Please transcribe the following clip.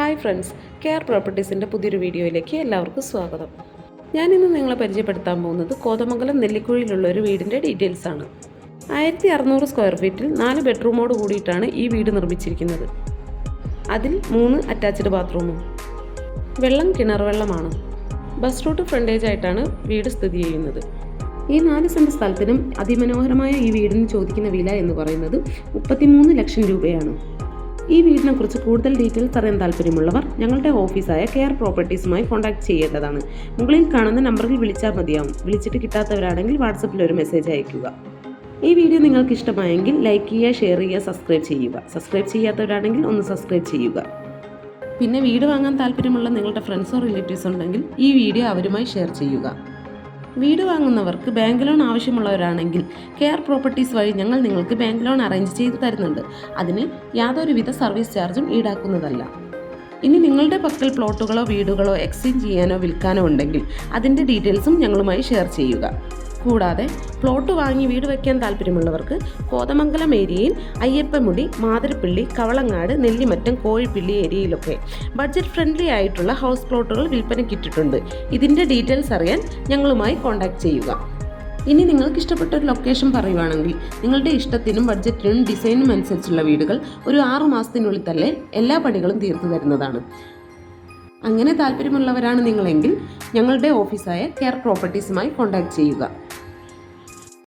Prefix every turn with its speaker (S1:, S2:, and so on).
S1: Hi friends care പ്രോപ്പർട്ടീസിന്റെ പുതിയൊരു വീഡിയോയിലേക്ക് എല്ലാവർക്കും സ്വാഗതം. ഞാനിന്ന് നിങ്ങളെ പരിചയപ്പെടുത്താൻ പോകുന്നത് കോതമംഗലം നെല്ലിക്കുഴിയിലുള്ള ഒരു വീടിന്റെ ഡീറ്റെയിൽസ് ആണ്. ആയിരത്തി അറുന്നൂറ് സ്ക്വയർ ഫീറ്റിൽ നാല് ബെഡ്റൂമോട് കൂടിയിട്ടാണ് ഈ വീട് നിർമ്മിച്ചിരിക്കുന്നത്. അതിൽ മൂന്ന് അറ്റാച്ച്ഡ് ബാത്റൂമും വെള്ളം കിണർ വെള്ളമാണ്. ബസ് റൂട്ട് ഫ്രണ്ടേജ് ആയിട്ടാണ് വീട് സ്ഥിതി ചെയ്യുന്നത്. ഈ നാല് സെന്റ് സ്ഥലത്തിനും അതിമനോഹരമായ ഈ വീടിന് ചോദിക്കുന്ന വില എന്ന് പറയുന്നത് മുപ്പത്തിമൂന്ന് ലക്ഷം രൂപയാണ്. ഈ വീടിനെ കുറിച്ച് കൂടുതൽ ഡീറ്റെയിൽസ് അറിയാൻ താല്പര്യമുള്ളവർ ഞങ്ങളുടെ ഓഫീസായ കെയർ പ്രോപ്പർട്ടീസുമായി കോൺടാക്ട് ചെയ്യേണ്ടതാണ്. മുകളിൽ കാണുന്ന നമ്പറിൽ വിളിച്ചാൽ മതിയാവും. വിളിച്ചിട്ട് കിട്ടാത്തവരാണെങ്കിൽ വാട്സപ്പിൽ ഒരു മെസ്സേജ് അയയ്ക്കുക. ഈ വീഡിയോ നിങ്ങൾക്ക് ഇഷ്ടമായെങ്കിൽ ലൈക്ക് ചെയ്യുക ഷെയർ ചെയ്യുക സബ്സ്ക്രൈബ് ചെയ്യുക. സബ്സ്ക്രൈബ് ചെയ്യാത്തവരാണെങ്കിൽ ഒന്ന് സബ്സ്ക്രൈബ് ചെയ്യുക. പിന്നെ വീട് വാങ്ങാൻ താല്പര്യമുള്ള നിങ്ങളുടെ ഫ്രണ്ട്സോ റിലേറ്റീവ്സ് ഉണ്ടെങ്കിൽ ഈ വീഡിയോ അവരുമായി ഷെയർ ചെയ്യുക. വീട് വാങ്ങുന്നവർക്ക് ബാങ്ക് ലോൺ ആവശ്യമുള്ളവരാണെങ്കിൽ കെയർ പ്രോപ്പർട്ടീസ് വഴി ഞങ്ങൾ നിങ്ങൾക്ക് ബാങ്ക് ലോൺ അറേഞ്ച് ചെയ്ത് തരുന്നുണ്ട്. അതിന് യാതൊരുവിധ സർവീസ് ചാർജും ഈടാക്കുന്നതല്ല. ഇനി നിങ്ങളുടെ പക്കൽ പ്ലോട്ടുകളോ വീടുകളോ എക്സ്ചേഞ്ച് ചെയ്യാനോ വിൽക്കാനോ ഉണ്ടെങ്കിൽ അതിന്റെ ഡീറ്റെയിൽസും ഞങ്ങളുമായി ഷെയർ ചെയ്യുക. കൂടാതെ പ്ലോട്ട് വാങ്ങി വീട് വയ്ക്കാൻ താല്പര്യമുള്ളവർക്ക് കോതമംഗലം ഏരിയയിൽ അയ്യപ്പമുടി മാതിരപ്പള്ളി കവളങ്ങാട് നെല്ലിമറ്റം കോഴിപ്പിള്ളി ഏരിയയിലൊക്കെ ബഡ്ജറ്റ് ഫ്രണ്ട്ലി ആയിട്ടുള്ള ഹൗസ് പ്ലോട്ടുകൾ വിൽപ്പനയ്ക്കിട്ടിട്ടുണ്ട് ഇതിന്റെ ഡീറ്റെയിൽസ് അറിയാൻ ഞങ്ങളുമായി കോൺടാക്ട് ചെയ്യുക. ഇനി നിങ്ങൾക്ക് ഇഷ്ടപ്പെട്ട ഒരു ലൊക്കേഷൻ പറയുവാണെങ്കിൽ നിങ്ങളുടെ ഇഷ്ടത്തിനും ബഡ്ജറ്റിനും ഡിസൈനും അനുസരിച്ചുള്ള വീടുകൾ ഒരു ആറു മാസത്തിനുള്ളിൽ തന്നെ എല്ലാ പണികളും തീർത്തു തരുന്നതാണ്. അങ്ങനെ താല്പര്യമുള്ളവരാണ് നിങ്ങളെങ്കിൽ ഞങ്ങളുടെ ഓഫീസായ കെയർ പ്രോപ്പർട്ടീസുമായി കോൺടാക്ട് ചെയ്യുക.